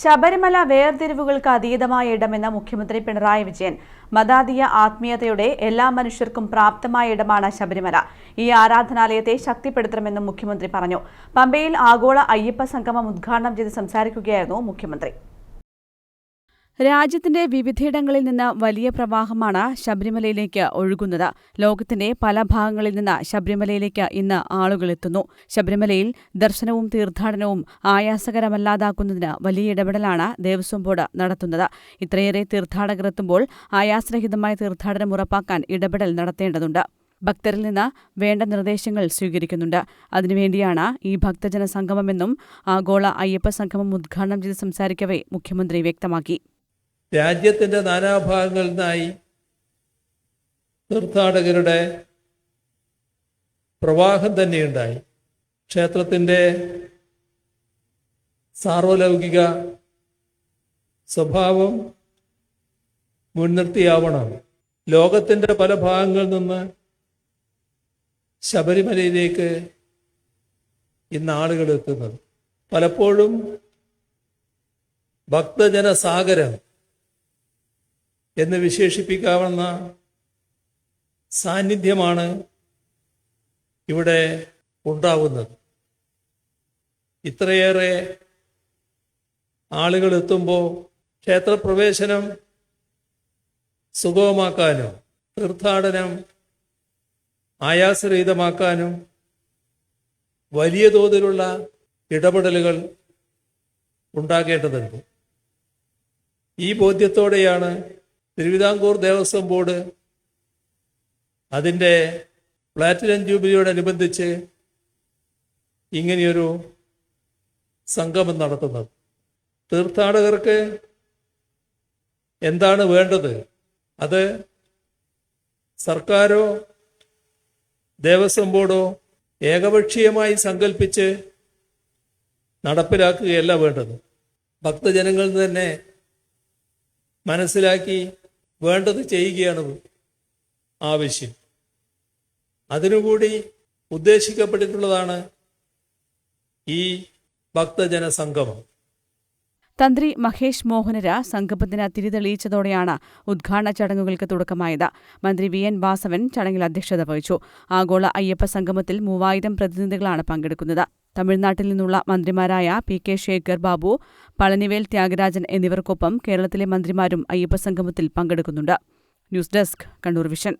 ശബരിമല വേർതിരിവുകൾക്ക് അതീതമായ ഇടമെന്ന മുഖ്യമന്ത്രി പിണറായി വിജയൻ മതാതീയ ആത്മീയതയുടെ എല്ലാ മനുഷ്യർക്കും പ്രാപ്തമായ ഇടമാണ് ശബരിമല. ഈ ആരാധനാലയത്തെ ശക്തിപ്പെടുത്തണമെന്നും മുഖ്യമന്ത്രി പറഞ്ഞു. പമ്പയിൽ ആഗോള അയ്യപ്പ സംഗമം ഉദ്ഘാടനം ചെയ്ത് സംസാരിക്കുകയായിരുന്നു മുഖ്യമന്ത്രി. രാജ്യത്തിന്റെ വിവിധയിടങ്ങളിൽ നിന്ന് വലിയ പ്രവാഹമാണ് ശബരിമലയിലേക്ക് ഒഴുകുന്നത്. ലോകത്തിന്റെ പല ഭാഗങ്ങളിൽ നിന്ന് ശബരിമലയിലേക്ക് ഇന്ന് ആളുകൾ എത്തുന്നു. ശബരിമലയിൽ ദർശനവും തീർത്ഥാടനവും ആയാസകരമല്ലാതാക്കുന്നതിന് വലിയ ഇടപെടലാണ് ദേവസ്വം ബോർഡ് നടത്തുന്നത്. ഇത്രയേറെ തീർത്ഥാടകർ എത്തുമ്പോൾ ആയാസരഹിതമായ തീർത്ഥാടനം ഉറപ്പാക്കാൻ ഇടപെടൽ നടത്തേണ്ടതുണ്ട്. ഭക്തരിൽ നിന്ന് വേണ്ട നിർദ്ദേശങ്ങൾ സ്വീകരിക്കുന്നുണ്ട്. അതിനുവേണ്ടിയാണ് ഈ ഭക്തജന സംഗമമെന്നും ആഗോള അയ്യപ്പ സംഗമം ഉദ്ഘാടനം ചെയ്ത് സംസാരിക്കവേ മുഖ്യമന്ത്രി വ്യക്തമാക്കി. രാജ്യത്തിന്റെ നാനാഭാഗങ്ങളിൽ നിന്നായി തീർത്ഥാടകരുടെ പ്രവാഹം തന്നെയുണ്ടായി. ക്ഷേത്രത്തിന്റെ സാർവലൗകിക സ്വഭാവം മുൻനിർത്തിയാവണം. ലോകത്തിന്റെ പല ഭാഗങ്ങളിൽ നിന്ന് ശബരിമലയിലേക്ക് ഇന്ന് ആളുകൾ എത്തുന്നത്. പലപ്പോഴും ഭക്തജനസാഗരം എന്ന് വിശേഷിപ്പിക്കാവുന്ന സാന്നിധ്യമാണ് ഇവിടെ ഉണ്ടാവുന്നത്. ഇത്രയേറെ ആളുകൾ എത്തുമ്പോൾ ക്ഷേത്രപ്രവേശനം സുഗമമാക്കാനും തീർത്ഥാടനം ആയാസരഹിതമാക്കാനും വലിയ തോതിലുള്ള ഇടപെടലുകൾ ഉണ്ടാകേണ്ടതുണ്ട്. ഈ ബോധ്യത്തോടെയാണ് തിരുവിതാംകൂർ ദേവസ്വം ബോർഡ് അതിന്റെ പ്ലാറ്റിനം ജൂബിലിയോടനുബന്ധിച്ച് ഇങ്ങനെയൊരു സംഗമം നടത്തുന്നത്. തീർത്ഥാടകർക്ക് എന്താണ് വേണ്ടത്? അത് സർക്കാരോ ദേവസ്വം ബോർഡോ ഏകപക്ഷീയമായി സങ്കല്പിച്ച് നടപ്പിലാക്കുകയല്ല വേണ്ടത്. ഭക്തജനങ്ങളിൽ തന്നെ മനസ്സിലാക്കി വേണ്ടത് ചെയ്യുകയാണ് ആവശ്യം. അതിനുകൂടി ഉദ്ദേശിക്കപ്പെട്ടിട്ടുള്ളതാണ് ഈ ഭക്തജന സംഗമം. തന്ത്രി മഹേഷ് മോഹനര സംഗമത്തിന് തിരിതെളിയിച്ചതോടെയാണ് ഉദ്ഘാടന ചടങ്ങുകൾക്ക് തുടക്കമായത്. മന്ത്രി വി എൻ വാസവൻ ചടങ്ങിൽ അധ്യക്ഷത വഹിച്ചു. ആഗോള അയ്യപ്പ സംഗമത്തിൽ മൂവായിരം പ്രതിനിധികളാണ് പങ്കെടുക്കുന്നത്. തമിഴ്നാട്ടിൽ നിന്നുള്ള മന്ത്രിമാരായ പി കെ ശേഖർ ബാബു പളനിവേൽ ത്യാഗരാജൻ എന്നിവർക്കൊപ്പം കേരളത്തിലെ മന്ത്രിമാരും അയ്യപ്പസംഗമത്തിൽ പങ്കെടുക്കുന്നുണ്ട്. News desk Kannur vision.